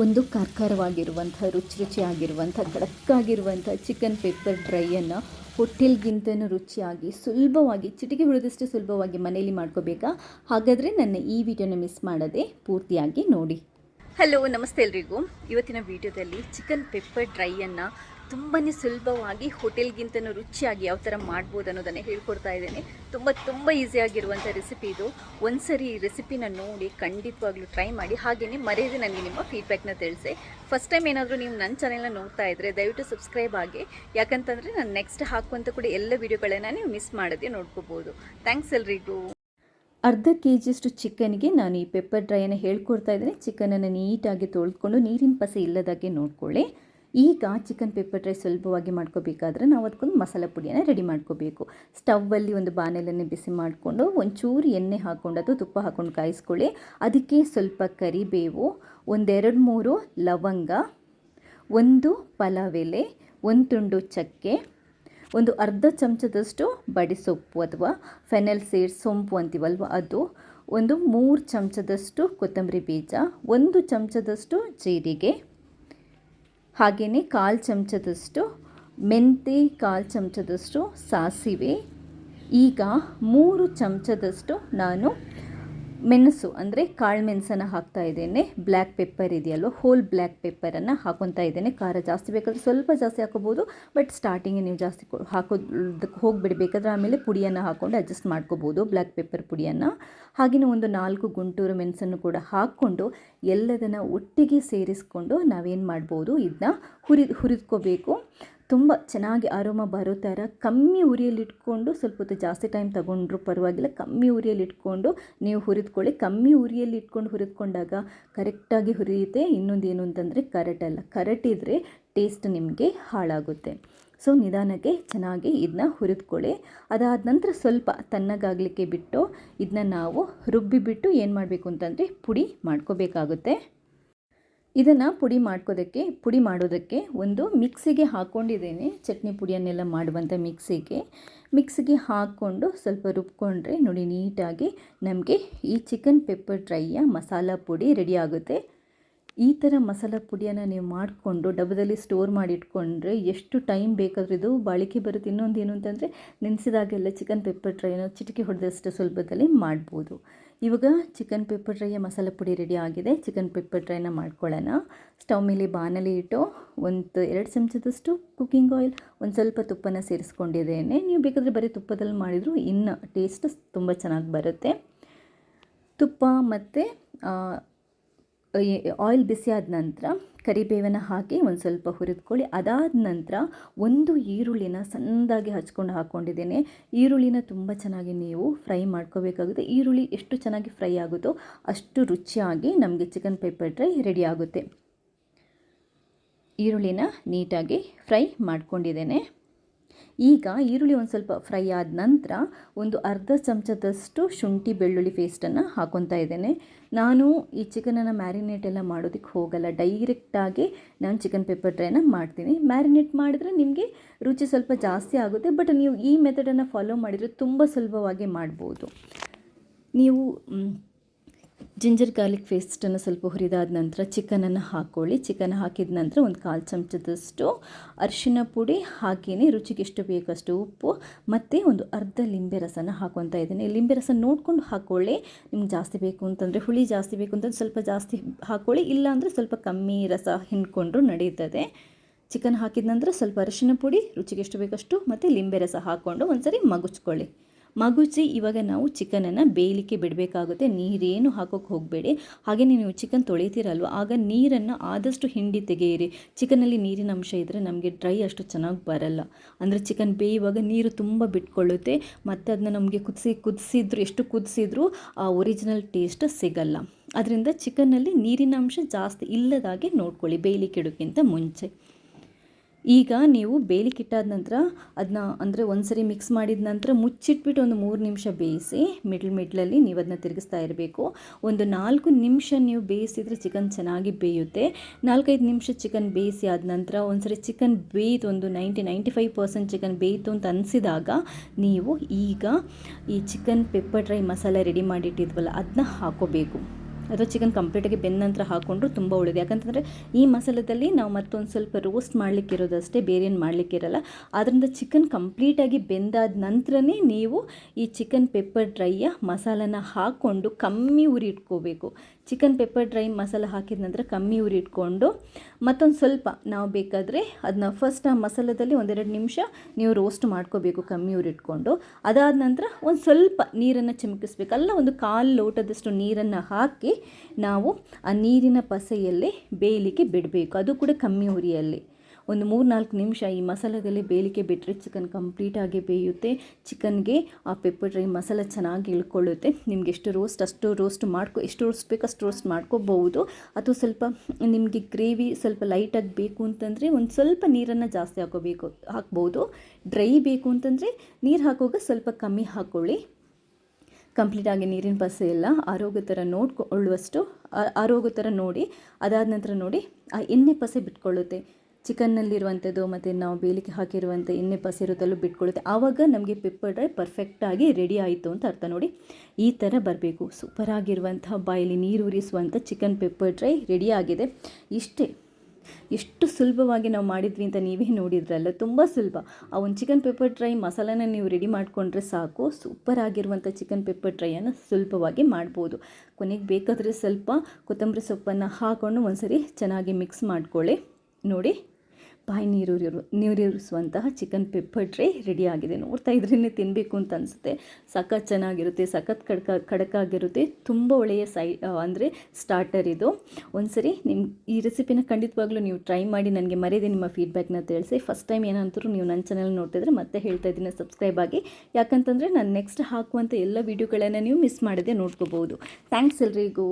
ಒಂದು ಕರ್ಕರವಾಗಿರುವಂಥ ರುಚಿ ರುಚಿಯಾಗಿರುವಂಥ ಗಡಕ್ಕಾಗಿರುವಂಥ chicken pepper ಡ್ರೈಯನ್ನು ಹೋಟೆಲ್ಗಿಂತನೂ ರುಚಿಯಾಗಿ, ಸುಲಭವಾಗಿ, ಚಿಟಿಕೆ ಹೊಡೆದಷ್ಟು ಸುಲಭವಾಗಿ ಮನೆಯಲ್ಲಿ ಮಾಡ್ಕೋಬೇಕಾ? ಹಾಗಾದರೆ ನನ್ನ ಈ ವಿಡಿಯೋನ ಮಿಸ್ ಮಾಡದೆ ಪೂರ್ತಿಯಾಗಿ ನೋಡಿ. ಹಲೋ ನಮಸ್ತೆ ಎಲ್ರಿಗೂ. ಇವತ್ತಿನ ವಿಡಿಯೋದಲ್ಲಿ ಚಿಕನ್ ಪೆಪ್ಪರ್ ಡ್ರೈಯನ್ನು ತುಂಬಾ ಸುಲಭವಾಗಿ ಹೋಟೆಲ್ಗಿಂತನೂ ರುಚಿಯಾಗಿ ಯಾವ ಥರ ಮಾಡ್ಬೋದು ಅನ್ನೋದನ್ನು ಹೇಳ್ಕೊಡ್ತಾ ಇದ್ದೇನೆ. ತುಂಬ ತುಂಬ ಈಸಿಯಾಗಿರುವಂಥ ರೆಸಿಪಿ ಇದು. ಒಂದ್ಸರಿ ಈ ರೆಸಿಪಿನ ನೋಡಿ ಖಂಡಿತವಾಗ್ಲೂ ಟ್ರೈ ಮಾಡಿ ಹಾಗೆಯೇ ಮರೆಯದೆ ನನಗೆ ನಿಮ್ಮ ಫೀಡ್ಬ್ಯಾಕ್ನ ತಿಳಿಸಿ. ಫಸ್ಟ್ ಟೈಮ್ ಏನಾದರೂ ನೀವು ನನ್ನ ಚಾನೆಲ್ನ ನೋಡ್ತಾ ಇದ್ದರೆ ದಯವಿಟ್ಟು ಸಬ್ಸ್ಕ್ರೈಬ್ ಆಗಿ. ಯಾಕಂತಂದರೆ ನಾನು ನೆಕ್ಸ್ಟ್ ಹಾಕುವಂಥ ಕೂಡ ಎಲ್ಲ ವೀಡಿಯೋಗಳನ್ನು ನೀವು ಮಿಸ್ ಮಾಡದೆ ನೋಡ್ಕೋಬೋದು. ಥ್ಯಾಂಕ್ಸ್ ಎಲ್ರಿಗೂ. ಅರ್ಧ ಕೆ ಜಿಯಷ್ಟು ಚಿಕನ್ಗೆ ನಾನು ಈ ಪೆಪ್ಪರ್ ಡ್ರೈಯನ್ನು ಹೇಳ್ಕೊಡ್ತಾ ಇದ್ದೀನಿ. ಚಿಕನನ್ನು ನೀಟಾಗಿ ತೊಳೆದುಕೊಂಡು ನೀರಿನ ಪಸೆ ಇಲ್ಲದಾಗೆ ನೋಡ್ಕೊಳ್ಳಿ. ಈಗ ಚಿಕನ್ ಪೆಪ್ಪರ್ ರೈಸ್ ಸುಲಭವಾಗಿ ಮಾಡ್ಕೋಬೇಕಾದ್ರೆ ನಾವು ಅದಕ್ಕೊಂದು ಮಸಾಲೆ ಪುಡಿಯನ್ನು ರೆಡಿ ಮಾಡ್ಕೋಬೇಕು. ಸ್ಟವ್ವಲ್ಲಿ ಒಂದು ಬಾಣಲೆಯನ್ನು ಬಿಸಿ ಮಾಡಿಕೊಂಡು ಒಂಚೂರು ಎಣ್ಣೆ ಹಾಕ್ಕೊಂಡು ಅಥವಾ ತುಪ್ಪ ಹಾಕ್ಕೊಂಡು ಕಾಯಿಸ್ಕೊಳ್ಳಿ. ಅದಕ್ಕೆ ಸ್ವಲ್ಪ ಕರಿಬೇವು, ಒಂದೆರಡು ಮೂರು ಲವಂಗ, ಒಂದು ಪಲಾವ್ ಒಂದು ತುಂಡು ಚಕ್ಕೆ, ಒಂದು ಅರ್ಧ ಚಮಚದಷ್ಟು ಬಡಿಸೊಪ್ಪು ಅಥವಾ ಫೆನೆಲ್ ಸೇರ್ ಸೊಂಪು ಅಂತೀವಲ್ವ ಅದು, ಒಂದು ಮೂರು ಚಮಚದಷ್ಟು ಕೊತ್ತಂಬರಿ ಬೀಜ, ಒಂದು ಚಮಚದಷ್ಟು ಜೀರಿಗೆ ಹಾಗೆಯೇ ಕಾಲು ಚಮಚದಷ್ಟು ಮೆಂತೆ ಕಾಲು ಚಮಚದಷ್ಟು ಸಾಸಿವೆ. ಈಗ ಮೂರು ಚಮಚದಷ್ಟು ನಾನು ಮೆಣಸು ಅಂದರೆ ಕಾಳು ಮೆಣಸನ್ನು ಹಾಕ್ತಾ ಇದ್ದೇನೆ. ಬ್ಲ್ಯಾಕ್ ಪೆಪ್ಪರ್ ಇದೆಯಲ್ವ ಹೋಲ್ ಬ್ಲ್ಯಾಕ್ ಪೆಪ್ಪರನ್ನು ಹಾಕೊತಾ ಇದ್ದೇನೆ. ಖಾರ ಜಾಸ್ತಿ ಬೇಕಾದರೆ ಸ್ವಲ್ಪ ಜಾಸ್ತಿ ಹಾಕೋಬೋದು ಬಟ್ ಸ್ಟಾರ್ಟಿಂಗೇ ನೀವು ಜಾಸ್ತಿ ಹಾಕೋದಕ್ಕೆ ಹೋಗಿಬಿಡ್ಬೇಕಾದ್ರೆ ಆಮೇಲೆ ಪುಡಿಯನ್ನು ಹಾಕ್ಕೊಂಡು ಅಡ್ಜಸ್ಟ್ ಮಾಡ್ಕೋಬೋದು ಬ್ಲ್ಯಾಕ್ ಪೆಪ್ಪರ್ ಪುಡಿಯನ್ನು. ಹಾಗೆಯೇ ಒಂದು ನಾಲ್ಕು ಗುಂಟೂರು ಮೆಣಸನ್ನು ಕೂಡ ಹಾಕ್ಕೊಂಡು ಎಲ್ಲದನ್ನು ಒಟ್ಟಿಗೆ ಸೇರಿಸ್ಕೊಂಡು ನಾವೇನು ಮಾಡ್ಬೋದು ಇದನ್ನ ಹುರಿ ಹುರಿದ್ಕೋಬೇಕು. ತುಂಬ ಚೆನ್ನಾಗಿ ಆರೋಮ ಬರೋ ಥರ ಕಮ್ಮಿ ಉರಿಯಲ್ಲಿಟ್ಕೊಂಡು ಸ್ವಲ್ಪ ಹೊತ್ತು ಜಾಸ್ತಿ ಟೈಮ್ ತಗೊಂಡ್ರು ಪರವಾಗಿಲ್ಲ. ಕಮ್ಮಿ ಉರಿಯಲ್ಲಿಟ್ಕೊಂಡು ನೀವು ಹುರಿದ್ಕೊಳ್ಳಿ. ಕಮ್ಮಿ ಉರಿಯಲ್ಲಿ ಇಟ್ಕೊಂಡು ಹುರಿದ್ಕೊಂಡಾಗ ಕರೆಕ್ಟಾಗಿ ಹುರಿಯುತ್ತೆ. ಇನ್ನೊಂದು ಏನು ಅಂತಂದರೆ ಕರೆಟಲ್ಲ ಇದ್ದರೆ ಟೇಸ್ಟ್ ನಿಮಗೆ ಹಾಳಾಗುತ್ತೆ. ಸೊ ನಿಧಾನಕ್ಕೆ ಚೆನ್ನಾಗಿ ಇದನ್ನ ಹುರಿದ್ಕೊಳ್ಳಿ. ಅದಾದ ನಂತರ ಸ್ವಲ್ಪ ತಣ್ಣಗಾಗಲಿಕ್ಕೆ ಬಿಟ್ಟು ಇದನ್ನ ನಾವು ರುಬ್ಬಿಬಿಟ್ಟು ಏನು ಮಾಡಬೇಕು ಅಂತಂದರೆ ಪುಡಿ ಮಾಡ್ಕೋಬೇಕಾಗುತ್ತೆ. ಇದನ್ನು ಪುಡಿ ಮಾಡ್ಕೋದಕ್ಕೆ, ಪುಡಿ ಮಾಡೋದಕ್ಕೆ ಒಂದು ಮಿಕ್ಸಿಗೆ ಹಾಕ್ಕೊಂಡಿದ್ದೇನೆ ಚಟ್ನಿ ಪುಡಿಯನ್ನೆಲ್ಲ ಮಾಡುವಂಥ ಮಿಕ್ಸಿಗೆ. ಮಿಕ್ಸಿಗೆ ಹಾಕ್ಕೊಂಡು ಸ್ವಲ್ಪ ರುಬ್ಕೊಂಡ್ರೆ ನೋಡಿ ನೀಟಾಗಿ ನಮಗೆ ಈ ಚಿಕನ್ ಪೆಪ್ಪರ್ ಡ್ರೈಯ ಮಸಾಲ ಪುಡಿ ರೆಡಿ ಆಗುತ್ತೆ. ಈ ಥರ ಮಸಾಲ ಪುಡಿಯನ್ನು ನೀವು ಮಾಡಿಕೊಂಡು ಡಬ್ಬದಲ್ಲಿ ಸ್ಟೋರ್ ಮಾಡಿ ಇಟ್ಕೊಂಡ್ರೆ ಎಷ್ಟು ಟೈಮ್ ಬೇಕಾದರೂ ಇದು ಬಾಳಿಕೆ ಬರುತ್ತೆ. ಇನ್ನೊಂದು ಏನು ಅಂತಂದರೆ ನೆನೆಸಿದಾಗೆಲ್ಲ ಚಿಕನ್ ಪೆಪ್ಪರ್ ಡ್ರೈನ ಚಿಟಿಕೆ ಹೊಡೆದಷ್ಟು ಸ್ವಲ್ಪದಲ್ಲಿ ಮಾಡ್ಬೋದು. ಇವಾಗ ಚಿಕನ್ ಪೆಪ್ಪರ್ ಡ್ರೈಯ ಮಸಾಲೆ ಪುಡಿ ರೆಡಿ ಆಗಿದೆ. ಚಿಕನ್ ಪೆಪ್ಪರ್ ಡ್ರೈನ ಮಾಡ್ಕೊಳ್ಳೋಣ. ಸ್ಟವ್ ಮೇಲೆ ಬಾಣಲಿ ಇಟ್ಟು ಒಂದು ಎರಡು ಚಮಚದಷ್ಟು ಕುಕ್ಕಿಂಗ್ ಆಯಿಲ್, ಒಂದು ಸ್ವಲ್ಪ ತುಪ್ಪನ ಸೇರಿಸ್ಕೊಂಡಿದ್ದೇನೆ. ನೀವು ಬೇಕಾದರೆ ಬರೀ ತುಪ್ಪದಲ್ಲಿ ಮಾಡಿದರೂ ಇನ್ನು ಟೇಸ್ಟ್ ತುಂಬ ಚೆನ್ನಾಗಿ ಬರುತ್ತೆ. ತುಪ್ಪ ಮತ್ತು ಆಯಿಲ್ ಬಿಸಿ ಆದ ನಂತರ ಕರಿಬೇವನ್ನು ಹಾಕಿ ಒಂದು ಸ್ವಲ್ಪ ಹುರಿದ್ಕೊಳ್ಳಿ. ಅದಾದ ನಂತರ ಒಂದು ಈರುಳ್ಳಿನ ಸಣ್ಣದಾಗಿ ಹಚ್ಕೊಂಡು ಹಾಕ್ಕೊಂಡಿದ್ದೇನೆ ಈರುಳ್ಳಿನ ತುಂಬ ಚೆನ್ನಾಗಿ ನೀವು ಫ್ರೈ ಮಾಡ್ಕೋಬೇಕಾಗುತ್ತೆ. ಈರುಳ್ಳಿ ಎಷ್ಟು ಚೆನ್ನಾಗಿ ಫ್ರೈ ಆಗುತ್ತೋ ಅಷ್ಟು ರುಚಿಯಾಗಿ ನಮಗೆ ಚಿಕನ್ ಪೆಪ್ಪರ್ ಡ್ರೈ ರೆಡಿ ಆಗುತ್ತೆ. ಈರುಳ್ಳಿನ ನೀಟಾಗಿ ಫ್ರೈ ಮಾಡ್ಕೊಂಡಿದ್ದೇನೆ. ಈಗ ಈರುಳ್ಳಿ ಒಂದು ಸ್ವಲ್ಪ ಫ್ರೈ ಆದ ನಂತರ ಒಂದು ಅರ್ಧ ಚಮಚದಷ್ಟು ಶುಂಠಿ ಬೆಳ್ಳುಳ್ಳಿ ಪೇಸ್ಟನ್ನು ಹಾಕೊತಾ ಇದ್ದೇನೆ. ನಾನು ಈ ಚಿಕನನ್ನು ಮ್ಯಾರಿನೇಟ್ ಎಲ್ಲ ಮಾಡೋದಕ್ಕೆ ಹೋಗಲ್ಲ. ಡೈರೆಕ್ಟಾಗಿ ನಾನು ಚಿಕನ್ ಪೆಪ್ಪರ್ ಡ್ರೈನ ಮಾಡ್ತೀನಿ. ಮ್ಯಾರಿನೇಟ್ ಮಾಡಿದ್ರೆ ನಿಮಗೆ ರುಚಿ ಸ್ವಲ್ಪ ಜಾಸ್ತಿ ಆಗುತ್ತೆ. ಬಟ್ ನೀವು ಈ ಮೆಥಡನ್ನು ಫಾಲೋ ಮಾಡಿದರೆ ತುಂಬ ಸುಲಭವಾಗಿ ಮಾಡ್ಬೋದು. ನೀವು ಜಿಂಜರ್ ಗಾರ್ಲಿಕ್ ಪೇಸ್ಟನ್ನು ಸ್ವಲ್ಪ ಹುರಿದಾದ ನಂತರ ಚಿಕನನ್ನು ಹಾಕ್ಕೊಳ್ಳಿ ಚಿಕನ್ ಹಾಕಿದ ನಂತರ ಒಂದು ಕಾಲು ಚಮಚದಷ್ಟು ಅರಿಶಿನ ಪುಡಿ ಹಾಗೆಯೇ ರುಚಿಗೆ ಎಷ್ಟು ಬೇಕಷ್ಟು ಉಪ್ಪು, ಮತ್ತು ಒಂದು ಅರ್ಧ ಲಿಂಬೆ ರಸನ ಹಾಕೊತಾ ಇದ್ದೀನಿ. ಲಿಂಬೆ ರಸ ನೋಡ್ಕೊಂಡು ಹಾಕ್ಕೊಳ್ಳಿ ನಿಮ್ಗೆ ಜಾಸ್ತಿ ಬೇಕು ಅಂತಂದರೆ, ಹುಳಿ ಜಾಸ್ತಿ ಬೇಕು ಅಂತಂದ್ರೆ ಸ್ವಲ್ಪ ಜಾಸ್ತಿ ಹಾಕ್ಕೊಳ್ಳಿ ಇಲ್ಲಾಂದರೆ ಸ್ವಲ್ಪ ಕಮ್ಮಿ ರಸ ಹಿಂಡ್ಕೊಂಡ್ರು ನಡೀತದೆ. ಚಿಕನ್ ಹಾಕಿದ ನಂತರ ಸ್ವಲ್ಪ ಅರಿಶಿನ ಪುಡಿ, ರುಚಿಗೆ ಎಷ್ಟು ಬೇಕಷ್ಟು, ಮತ್ತು ಲಿಂಬೆ ರಸ ಹಾಕ್ಕೊಂಡು ಒಂದು ಸರಿ ಮಗುಚ್ಕೊಳ್ಳಿ. ಮಗುಚಿ, ಇವಾಗ ನಾವು ಚಿಕನನ್ನು ಬೇಯಲಿಕ್ಕೆ ಬಿಡಬೇಕಾಗುತ್ತೆ. ನೀರೇನು ಹಾಕೋಕ್ಕೆ ಹೋಗಬೇಡಿ. ಹಾಗೆ ನೀವು ಚಿಕನ್ ತೊಳಿತೀರಲ್ವ? ಆಗ ನೀರನ್ನು ಆದಷ್ಟು ಹಿಂಡಿ ತೆಗೆಯಿರಿ. ಚಿಕನಲ್ಲಿ ನೀರಿನ ಅಂಶ ಇದ್ದರೆ ನಮಗೆ ಡ್ರೈ ಅಷ್ಟು ಚೆನ್ನಾಗಿ ಬರಲ್ಲ. ಅಂದರೆ ಚಿಕನ್ ಬೇಯುವಾಗ ನೀರು ತುಂಬ ಬಿಟ್ಕೊಳ್ಳುತ್ತೆ. ಮತ್ತು ಅದನ್ನ ನಮಗೆ ಕುದಿಸಿ, ಕುದಿಸಿದ್ರು, ಎಷ್ಟು ಕುದಿಸಿದ್ರು ಆ ಒರಿಜಿನಲ್ ಟೇಸ್ಟ್ ಸಿಗಲ್ಲ. ಅದರಿಂದ ಚಿಕನ್ನಲ್ಲಿ ನೀರಿನ ಅಂಶ ಜಾಸ್ತಿ ಇಲ್ಲದಾಗೆ ನೋಡ್ಕೊಳ್ಳಿ. ಬೇಯಲಿಕ್ಕೆ ಇಡೋಕ್ಕಿಂತ ಮುಂಚೆ. ಈಗ ನೀವು ಬೇಲಿಕ್ಕಿಟ್ಟಾದ ನಂತರ ಅದನ್ನ ಅಂದರೆ ಒಂದು ಸರಿ ಮಿಕ್ಸ್ ಮಾಡಿದ ನಂತರ ಮುಚ್ಚಿಟ್ಬಿಟ್ಟು ಒಂದು ಮೂರು ನಿಮಿಷ ಬೇಯಿಸಿ ಮಿಡ್ಲ್ ಮಿಡ್ಲಲ್ಲಿ ನೀವು ಅದನ್ನ ತಿರುಗಿಸ್ತಾ ಇರಬೇಕು. ಒಂದು ನಾಲ್ಕು ನಿಮಿಷ ನೀವು ಬೇಯಿಸಿದರೆ ಚಿಕನ್ ಚೆನ್ನಾಗಿ ಬೇಯುತ್ತೆ. ನಾಲ್ಕೈದು ನಿಮಿಷ ಚಿಕನ್ ಬೇಯಿಸಿ ಆದ ನಂತರ ಒಂದು ಸರಿ ಚಿಕನ್ ಬೇಯಿತು ಒಂದು ninety ninety five percent chicken ಬೇಯಿತು ಅಂತ ಅನಿಸಿದಾಗ ನೀವು ಈಗ ಈ ಚಿಕನ್ ಪೆಪ್ಪರ್ ಡ್ರೈ ಮಸಾಲೆ ರೆಡಿ ಮಾಡಿಟ್ಟಿದ್ವಲ್ಲ ಅದನ್ನ ಹಾಕೋಬೇಕು. ಅಥವಾ ಚಿಕನ್ ಕಂಪ್ಲೀಟಾಗಿ ಬೆಂದ ನಂತರ ಹಾಕ್ಕೊಂಡ್ರು ತುಂಬ ಒಳ್ಳೆಯದು ಯಾಕಂತಂದರೆ ಈ ಮಸಾಲದಲ್ಲಿ ನಾವು ಮತ್ತೊಂದು ಸ್ವಲ್ಪ ರೋಸ್ಟ್ ಮಾಡಲಿಕ್ಕಿರೋದಷ್ಟೇ ಬೇರೆ ಏನು ಮಾಡಲಿಕ್ಕಿರಲ್ಲ ಆದ್ದರಿಂದ ಚಿಕನ್ ಕಂಪ್ಲೀಟಾಗಿ ಬೆಂದಾದ ನಂತರನೇ ನೀವು ಈ ಚಿಕನ್ ಪೆಪ್ಪರ್ ಡ್ರೈಯ ಮಸಾಲನ ಹಾಕ್ಕೊಂಡು ಕಮ್ಮಿ ಉರಿ ಇಟ್ಕೋಬೇಕು. ಚಿಕನ್ ಪೆಪ್ಪರ್ ಡ್ರೈ ಮಸಾಲ ಹಾಕಿದ ನಂತರ ಕಮ್ಮಿ ಉರಿ ಇಟ್ಕೊಂಡು ಮತ್ತೊಂದು ಸ್ವಲ್ಪ ನಾವು ಬೇಕಾದರೆ ಅದನ್ನ ಫಸ್ಟ್ ಆ ಮಸಾಲದಲ್ಲಿ ಒಂದೆರಡು ನಿಮಿಷ ನೀವು ರೋಸ್ಟ್ ಮಾಡ್ಕೋಬೇಕು ಕಮ್ಮಿ ಉರಿ ಇಟ್ಕೊಂಡು. ಅದಾದ ನಂತರ ಒಂದು ಸ್ವಲ್ಪ ನೀರನ್ನು ಚಿಮುಕಿಸ್ಬೇಕು. ಅಲ್ಲ, ಒಂದು ಕಾಲು ಲೋಟದಷ್ಟು ನೀರನ್ನು ಹಾಕಿ ನಾವು ಆ ನೀರಿನ ಪಸೆಯಲ್ಲಿ ಬೇಯಲಿಕ್ಕೆ ಬಿಡಬೇಕು. ಅದು ಕೂಡ ಕಮ್ಮಿ ಉರಿಯಲ್ಲಿ. ಒಂದು ಮೂರು ನಾಲ್ಕು ನಿಮಿಷ ಈ ಮಸಾಲದಲ್ಲಿ ಬೇಯಲಿಕ್ಕೆ ಬಿಟ್ಟರೆ ಚಿಕನ್ ಕಂಪ್ಲೀಟಾಗಿ ಬೇಯುತ್ತೆ. ಚಿಕನ್ಗೆ ಆ ಪೆಪ್ಪರ್ ಡ್ರೈ ಮಸಾಲ ಚೆನ್ನಾಗಿ ಇಳ್ಕೊಳ್ಳುತ್ತೆ. ನಿಮ್ಗೆ ಎಷ್ಟು ರೋಸ್ಟ್ ಅಷ್ಟು ರೋಸ್ಟ್ ಮಾಡ್ಕೊ, ಎಷ್ಟು ರೋಸ್ಟ್ ಬೇಕು ಅಷ್ಟು ರೋಸ್ಟ್ ಮಾಡ್ಕೋಬಹುದು. ಅಥವಾ ಸ್ವಲ್ಪ ನಿಮಗೆ ಗ್ರೇವಿ ಸ್ವಲ್ಪ ಲೈಟಾಗಿ ಬೇಕು ಅಂತಂದರೆ ಒಂದು ಸ್ವಲ್ಪ ನೀರನ್ನು ಜಾಸ್ತಿ ಹಾಕೋಬೇಕು, ಹಾಕ್ಬೋದು. ಡ್ರೈ ಬೇಕು ಅಂತಂದರೆ ನೀರು ಹಾಕುವಾಗ ಸ್ವಲ್ಪ ಕಮ್ಮಿ ಹಾಕ್ಕೊಳ್ಳಿ ಕಂಪ್ಲೀಟಾಗಿ ನೀರಿನ ಪಸೆ ಎಲ್ಲ ಆರೋಗ್ಯ ಥರ ನೋಡ್ಕೊಳ್ಳುವಷ್ಟು ಆರೋಗ್ಯ ಥರ ನೋಡಿ, ಅದಾದ ನಂತರ ನೋಡಿ ಆ ಎಣ್ಣೆ ಪಸೆ ಬಿಟ್ಕೊಳ್ಳುತ್ತೆ. ಚಿಕನ್ನಲ್ಲಿರುವಂಥದ್ದು ಮತ್ತು ನಾವು ಬೇಲಿಕೆ ಹಾಕಿರುವಂಥ ಎಣ್ಣೆ ಪಸಿರುತ್ತಲ್ಲೂ ಬಿಟ್ಕೊಳ್ಳುತ್ತೆ. ಆವಾಗ ನಮಗೆ ಪೆಪ್ಪರ್ ಡ್ರೈ ಪರ್ಫೆಕ್ಟಾಗಿ ರೆಡಿ ಆಯಿತು ಅಂತ ಅರ್ಥ ನೋಡಿ. ಈ ಥರ ಬರಬೇಕು. ಸೂಪರಾಗಿರುವಂಥ ಬಾಯಲ್ಲಿ ನೀರು ಉರಿಸುವಂಥ ಚಿಕನ್ ಪೆಪ್ಪರ್ ಡ್ರೈ ರೆಡಿ ಆಗಿದೆ. ಇಷ್ಟೇ. ಎಷ್ಟು ಸುಲಭವಾಗಿ ನಾವು ಮಾಡಿದ್ವಿ ಅಂತ ನೀವೇ ನೋಡಿದ್ರಲ್ಲ, ತುಂಬ ಸುಲಭ. ಆ ಒಂದು ಚಿಕನ್ ಪೆಪ್ಪರ್ ಡ್ರೈ ಮಸಾಲಾನ ನೀವು ರೆಡಿ ಮಾಡಿಕೊಂಡ್ರೆ ಸಾಕು. ಸೂಪರ್ ಆಗಿರುವಂಥ ಚಿಕನ್ ಪೆಪ್ಪರ್ ಡ್ರೈಯನ್ನು ಸುಲಭವಾಗಿ ಮಾಡ್ಬೋದು. ಕೊನೆಗೆ ಬೇಕಾದರೆ ಸ್ವಲ್ಪ ಕೊತ್ತಂಬರಿ ಸೊಪ್ಪನ್ನು ಹಾಕ್ಕೊಂಡು ಒಂದ್ಸರಿ ಚೆನ್ನಾಗಿ ಮಿಕ್ಸ್ ಮಾಡಿಕೊಳ್ಳಿ. ನೋಡಿ. ಬಾಯಿ ನೀರು ನೀರಿರಿಸುವಂತಹ ಚಿಕನ್ ಪೆಪ್ಪರ್ ಟ್ರೈ ರೆಡಿ ಆಗಿದೆ. ನೋಡ್ತಾ ಇದ್ರೇ ತಿನ್ನಬೇಕು ಅಂತ ಅನಿಸುತ್ತೆ. ಸಖತ್ ಚೆನ್ನಾಗಿರುತ್ತೆ, ಸಖತ್ ಕಡಕ, ಕಡಕಾಗಿರುತ್ತೆ. ತುಂಬ ಒಳ್ಳೆಯ ಸೈ ಅಂದರೆ ಸ್ಟಾರ್ಟರ್ ಇದು. ಒಂದ್ಸರಿ ನಿಮ್ಮ ಈ ರೆಸಿಪಿನ ಖಂಡಿತವಾಗ್ಲೂ ನೀವು ಟ್ರೈ ಮಾಡಿ ನನಗೆ ಮರೆಯದೆ ನಿಮ್ಮ ಫೀಡ್ಬ್ಯಾಕ್ನ ತಿಳಿಸಿ. ಫಸ್ಟ್ ಟೈಮ್ ಏನಂತರೂ ನೀವು ನನ್ನ ಚಾನಲ್ ನೋಡ್ತಿದ್ರೆ ಮತ್ತೆ ಹೇಳ್ತಾ ಇದ್ದೀನಿ ಸಬ್ಸ್ಕ್ರೈಬ್ ಆಗಿ. ಯಾಕಂತಂದರೆ ನಾನು ನೆಕ್ಸ್ಟ್ ಹಾಕುವಂಥ ಎಲ್ಲ ವೀಡಿಯೋಗಳನ್ನು ನೀವು ಮಿಸ್ ಮಾಡದೆ ನೋಡ್ಕೋಬೋದು ಥ್ಯಾಂಕ್ಸ್ ಎಲ್ರಿಗೂ.